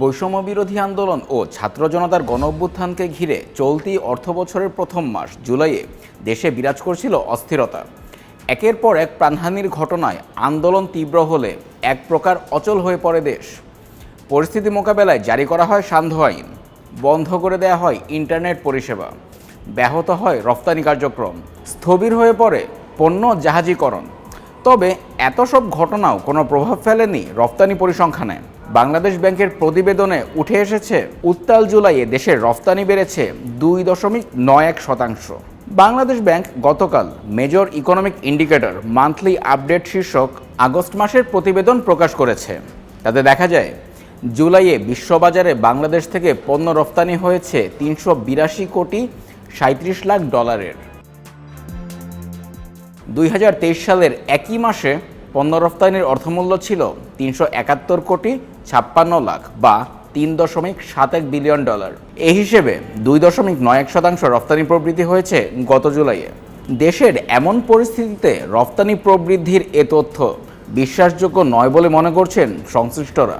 বৈষম্য বিরোধী আন্দোলন ও ছাত্র জনতার গণ অভ্যুত্থানকে ঘিরে চলতি অর্থবছরের প্রথম মাস জুলাইয়ে দেশে বিরাজ করছিল অস্থিরতা। একের পর এক প্রাণহানির ঘটনায় আন্দোলন তীব্র হলে এক প্রকার অচল হয়ে পড়ে দেশ। পরিস্থিতি মোকাবেলায় জারি করা হয় সান্ধ্য আইন, বন্ধ করে দেয়া হয় ইন্টারনেট পরিষেবা, ব্যাহত হয় রফতানি কার্যক্রম, স্থবির হয়ে পড়ে পণ্য জাহাজীকরণ। তবে এত সব ঘটনাও কোনো প্রভাব ফেলেনি রফতানি পরিসংখ্যানে। বাংলাদেশ ব্যাংকের প্রতিবেদনে উঠে এসেছে, উত্তাল জুলাইয়ে দেশের রফতানি বেড়েছে দুই দশমিক নয় এক শতাংশ। বাংলাদেশ ব্যাংক গতকাল major economic indicator monthly update শীর্ষক আগস্ট মাসের প্রতিবেদন প্রকাশ করেছে। তাতে দেখা যায়, জুলাইয়ে বিশ্ববাজারে বাংলাদেশ থেকে পণ্য রফতানি হয়েছে তিনশো বিরাশি কোটি সাঁত্রিশ লাখ ডলারের। দুই হাজার তেইশ সালের একই মাসে পণ্য রফতানির অর্থমূল্য ছিল তিনশো একাত্তর কোটি ছাপ্পান্ন লাখ বা তিন দশমিক সাত এক বিলিয়ন ডলার। এই হিসেবে দুই দশমিক নয় এক শতাংশ রফতানি প্রবৃদ্ধি হয়েছে গত জুলাইয়ে। দেশের এমন পরিস্থিতিতে রফতানি প্রবৃদ্ধির এ তথ্য বিশ্বাসযোগ্য নয় বলে মনে করছেন সংশ্লিষ্টরা।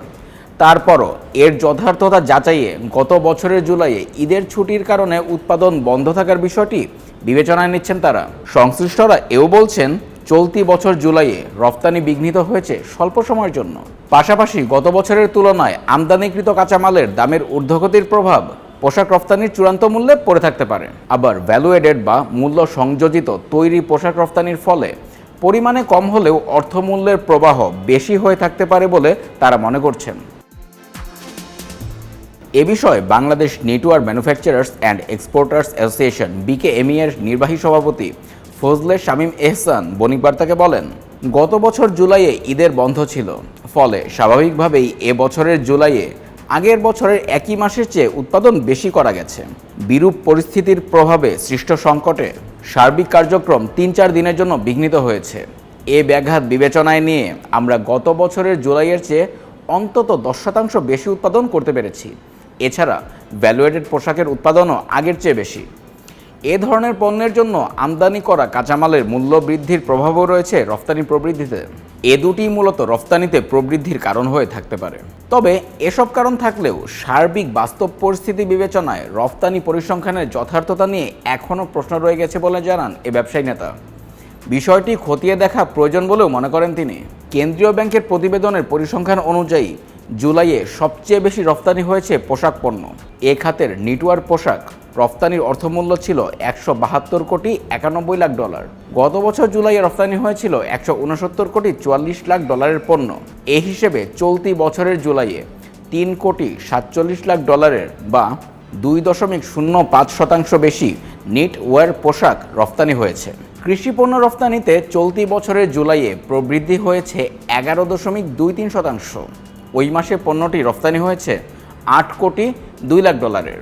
তারপরও এর যথার্থতা যাচাইয়ে গত বছরের জুলাইয়ে ঈদের ছুটির কারণে উৎপাদন বন্ধ থাকার বিষয়টি বিবেচনায় নিচ্ছেন তারা। সংশ্লিষ্টরা এও বলছেন চলতি বছর জুলাইয়ে রফতানি বিঘ্নিত হয়েছে স্বল্প সময়ের জন্য। পাশাপাশি গত বছরের তুলনায় আমদানিকৃত কাঁচামালের দামের ঊর্ধ্বগতির প্রভাব পোশাক রফতানির চূড়ান্ত মূল্যে পড়ে থাকতে পারে। আবার ভ্যালু এডেড বা মূল্য সংযোজিত তৈরি পোশাক রফতানির ফলে পরিমাণে কম হলেও অর্থমূল্যের প্রবাহ বেশি হয়ে থাকতে পারে বলে তারা মনে করছেন। এ বিষয়ে Bangladesh network manufacturers and exporters association BKME এর নির্বাহী সভাপতি ফজলে শামীম এহসান বণিক বার্তাকে বলেন, গত বছর জুলাইয়ে ঈদের বন্ধ ছিল। ফলে স্বাভাবিকভাবেই এ বছরের জুলাইয়ে আগের বছরের একই মাসের চেয়ে উৎপাদন বেশি করা গেছে। বিরূপ পরিস্থিতির প্রভাবে সৃষ্ট সংকটে সার্বিক কার্যক্রম তিন চার দিনের জন্য বিঘ্নিত হয়েছে। এ ব্যাঘাত বিবেচনায় নিয়ে আমরা গত বছরের জুলাইয়ের চেয়ে অন্তত দশ শতাংশ বেশি উৎপাদন করতে পেরেছি। এছাড়া ভ্যালুয়েটেড পোশাকের উৎপাদনও আগের চেয়ে বেশি। এ ধরনের পণ্যের জন্য আমদানি করা কাঁচামালের মূল্য বৃদ্ধির প্রভাবও রয়েছে রফতানি প্রবৃদ্ধিতে। এ দুটি মূলত রফতানিতে প্রবৃদ্ধির কারণ হয়ে থাকতে পারে। তবে এসব কারণ থাকলেও সার্বিক বাস্তব পরিস্থিতি বিবেচনায় রফতানি পরিসংখ্যানের যথার্থতা নিয়ে এখনও প্রশ্ন রয়ে গেছে বলে জানান এ ব্যবসায়ী নেতা। বিষয়টি খতিয়ে দেখা প্রয়োজন বলেও মনে করেন তিনি। কেন্দ্রীয় ব্যাংকের প্রতিবেদনের পরিসংখ্যান অনুযায়ী জুলাইয়ে সবচেয়ে বেশি রফতানি হয়েছে পোশাক পণ্য। এ খাতের নিটওয়ার পোশাক রফতানির অর্থমূল্য ছিল একশো বাহাত্তর কোটি একানব্বই লাখ ডলার। গত বছর জুলাইয়ে রফতানি হয়েছিল একশো উনসত্তর কোটি চুয়াল্লিশ লাখ ডলারের পণ্য। এই হিসেবে চলতি বছরের জুলাইয়ে তিন কোটি সাতচল্লিশ লাখ ডলারের বা দুই দশমিক শূন্য পাঁচ শতাংশ বেশি নিট ওয়ার পোশাক রফতানি হয়েছে। কৃষি পণ্য রফতানিতে চলতি বছরের জুলাইয়ে প্রবৃদ্ধি হয়েছে এগারো দশমিক দুই তিন শতাংশ। ওই মাসে পণ্যটি রফতানি হয়েছে আট কোটি দুই লাখ ডলারের।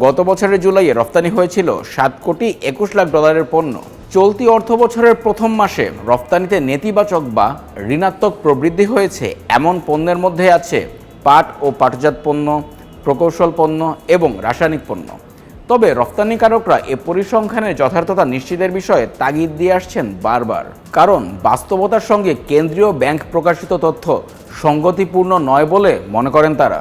গত বছরের জুলাইয়ে রফতানি হয়েছিল সাত কোটি একুশ লাখ ডলারের পণ্য। চলতি অর্থ বছরের প্রথম মাসে রফতানিতে নেতিবাচক বা ঋণাত্মক প্রবৃদ্ধি হয়েছে। এমন পণ্যের মধ্যে আছে পাট ও পাটজাত পণ্য, প্রকৌশল পণ্য এবং রাসায়নিক পণ্য। তবে রপ্তানিকারকরা এ পরিসংখ্যানের যথার্থতা নিশ্চিতের বিষয়ে তাগিদ দিয়ে আসছেন বারবার। কারণ বাস্তবতার সঙ্গে কেন্দ্রীয় ব্যাংক প্রকাশিত তথ্য সঙ্গতিপূর্ণ নয় বলে মনে করেন তারা।